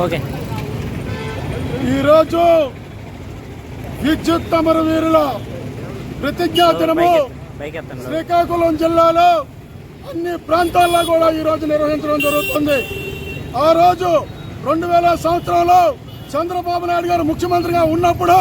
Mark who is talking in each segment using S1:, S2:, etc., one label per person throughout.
S1: Okay.
S2: ఈరోజు విద్యుత్ అమర వీరుల ప్రతిజ్ఞా దినము శ్రీకాకుళం జిల్లాలో అన్ని ప్రాంతాల్లో కూడా ఈ రోజు నిర్వహించడం జరుగుతుంది. ఆ రోజు రెండు వేల సంవత్సరంలో చంద్రబాబు నాయుడు గారు ముఖ్యమంత్రిగా ఉన్నప్పుడు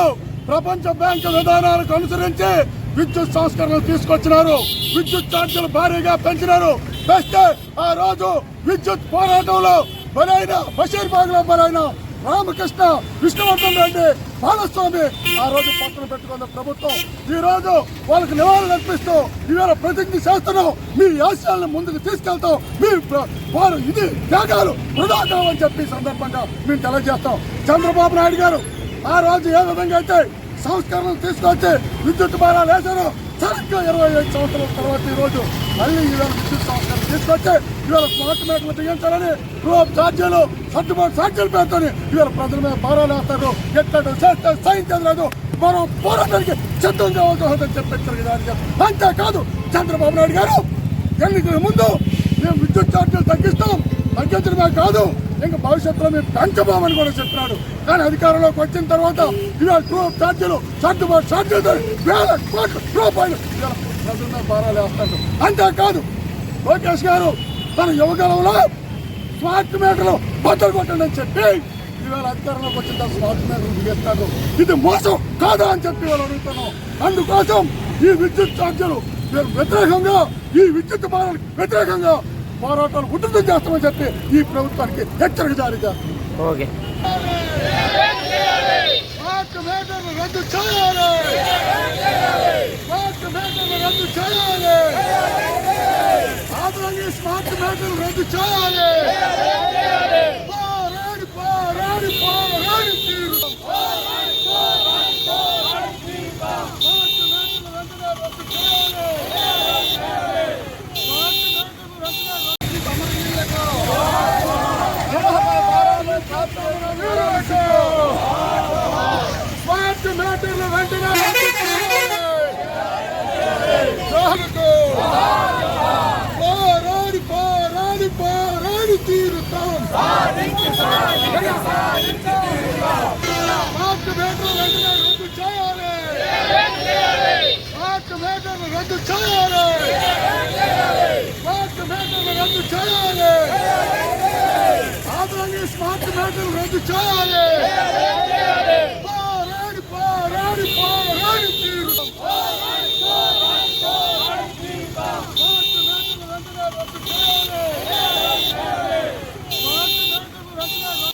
S2: ప్రపంచ బ్యాంకు విధానాలకు అనుసరించి విద్యుత్ సంస్కరణలు తీసుకొచ్చినారు. విద్యుత్ ఛార్జీలు భారీగా పెంచినారు. పెస్తే ఆ రోజు విద్యుత్ పోరాటంలో బలైన బషీర్ బాగ్లా బలైన రామకృష్ణ విష్ణువర్ధన్ రెడ్డి బాలస్వామి ఆ రోజు పక్కన పెట్టుకున్న ప్రభుత్వం ఈ రోజు వాళ్ళకి నివాళులు అర్పిస్తూ ఈవేళ ప్రతిజ్ఞ చేస్తున్నాం. మీ ఆశయాలను ముందుకు తీసుకెళ్తాం. మీ ప్ర- వారు ఇది త్యాగాలు వృధా కావని చెప్పి సందర్భంగా మేము తెలియజేస్తాం. చంద్రబాబు నాయుడు గారు ఆ రోజు ఏ విధంగా అయితే సంస్కరణలు తీసుకొచ్చి విద్యుత్ భారాలు వేశారు. సరిగ్గా ఇరవై ఐదు సంవత్సరాల తర్వాత ఈ రోజు మళ్ళీ ఈవేళ విద్యుత్ సంస్కరణ తీసుకొచ్చి ఇవాళ స్మార్ట్ మీటర్లు బిగించాలని రూప్ ఛార్జీలు సర్దుబాటు ఛార్జీలు పెడతాను ఇవాళ ప్రజల మీద భారాలు వేస్తారు. ఎక్కడ చేస్తే సహించదు లేదు మనం పోరాటానికి సిద్ధం కావాల్సి చెప్పించారు దానికి అంతేకాదు చంద్రబాబు నాయుడు గారు. ఎన్నికల ముందు మేము విద్యుత్ ఛార్జీలు తగ్గిస్తాం. తగ్గించడమే కాదు ఇంకా భవిష్యత్తులో మేము పెంచబోమని కూడా చెప్పినాడు. కానీ అధికారంలోకి వచ్చిన తర్వాత ఇవాళ ట్రూప్ ఛార్జీలు సర్దుబాటు ఛార్జీలు వేల కోట్లు రూపాయలు ప్రజల మీద భారాలు అంతేకాదు లోకేష్ గారు తన యువకాలంలో స్మార్ట్ మీటర్లు బద్దలు కొట్టండి అని చెప్పి ఇవాళ అధికారంలోకి వచ్చిన తర్వాత స్మార్ట్ మీటర్లు బిగిస్తాడు ఇది మోసం కాదా అని చెప్పి వాళ్ళు అడుగుతున్నాం. అందుకోసం ఈ విద్యుత్ ఛార్జీలు మీరు వ్యతిరేకంగా ఈ విద్యుత్ భారాలకు వ్యతిరేకంగా పోరాటాలు ఉధృతం చేస్తామని చెప్పి ఈ ప్రభుత్వానికి హెచ్చరిక జారీ చేస్తాం
S1: ఓకే.
S2: రద్దు చేయాలి. రద్దు చేయాలి. ఆదరణి స్మార్ట్ మీటర్లు రద్దు చేయాలి పోరాడి పోరాడి పోరాడి తీరుతాం. పోరాడి, పోరాడి, పోరాడి తీరుతాం. స్మార్ట్ మీటర్లు వెంటనే రద్దు చేయాలి. స్మార్ట్ మీటర్లు వెంటనే రద్దు సమరవీరులకు. భారాలు కాపాడిన వీరులకు. స్మార్ట్ వెంటనే రద్దు చేయాలి. పోరాడి పోరాడి పోరాడి తీరుతాం స్మార్ట్ మీటర్లు వెంటనే రద్దు చేయాలి స్మార్ట్ మీటర్లు రద్దు చేయాలి స్మార్ట్ మీటర్లు రద్దు చేయాలి రద్దు చేయాలి